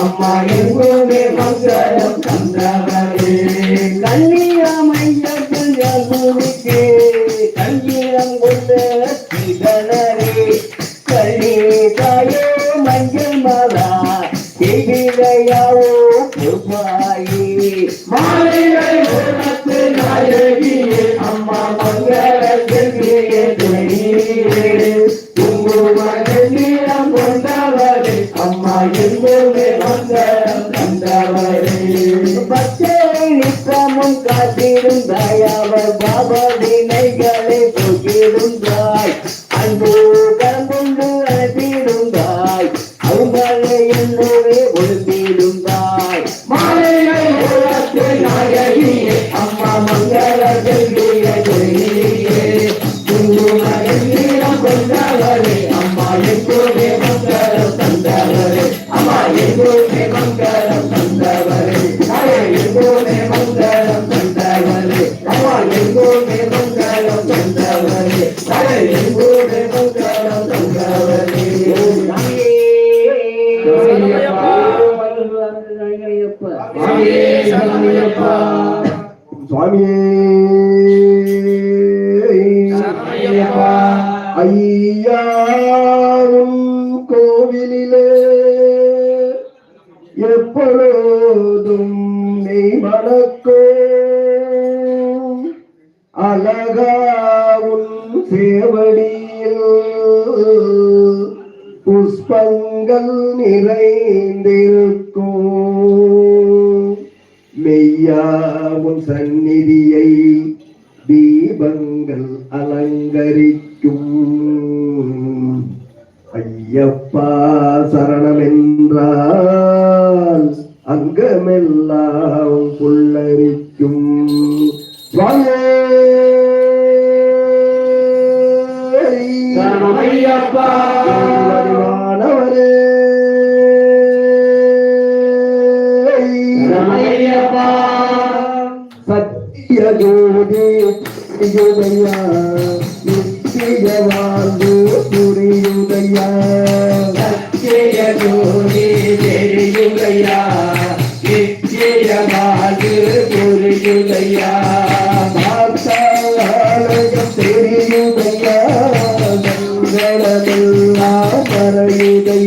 அம்மா எங்குமே மங்களம் தந்தவளே கண்ணியமையத்தில் யகுவிக்கு கொண்ட சிதனரே மஞ்சள் எதிரையாவோ மாலைகள் அம்மா நித்தமும் காத்திருந்தாய் அவர் பாபா வினைகளை போக்கிருந்தாய் அன்பு கலந்துண்டு அழைத்திருந்தாய் அவங்களை என்னோடே ஒழுந்திருந்தாய் மாலைகள் நாயகியே அம்மா மங்களத்திற்கு அம்மா எங்குமே மங்களம் தந்தவரே. அம்மா எங்குமே மங்களம் உன் கோவிலிலே எப்பொழுதும் மெய் மணக்கும் அழகாவும் சேவடியில் புஷ்பங்கள் நிறைந்திருக்கும். மெய்யாவும் சந்நிதியை தீபங்கள் அலங்கரிக்கும். ஐயப்பா சரணமென்றால் அங்கமெல்லாம் புல்லரிக்கும். சுவாமியே சத்தியஜோதி யுதையா நித்திய வாழ்வு புரியுதையா. சத்திய ஜோதி தெரியுகையா நிச்சய வாழ்வு புரியுகையா பார்த்தாலயம் தெரியுதையா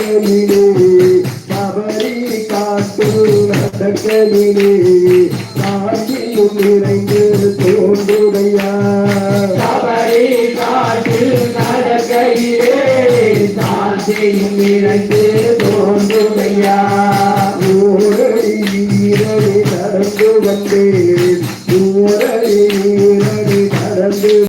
நடக்கையிலே மபரி காட்டு நடக்கையிலே காட்சியும் நிறைந்து தோன்றுதையா சபரி காட்டில் நடக்கையிலே சாந்தியும் இறந்து தோன்றுகையா ஊரடி வீரடி நடந்து வந்தேன் ஊரடி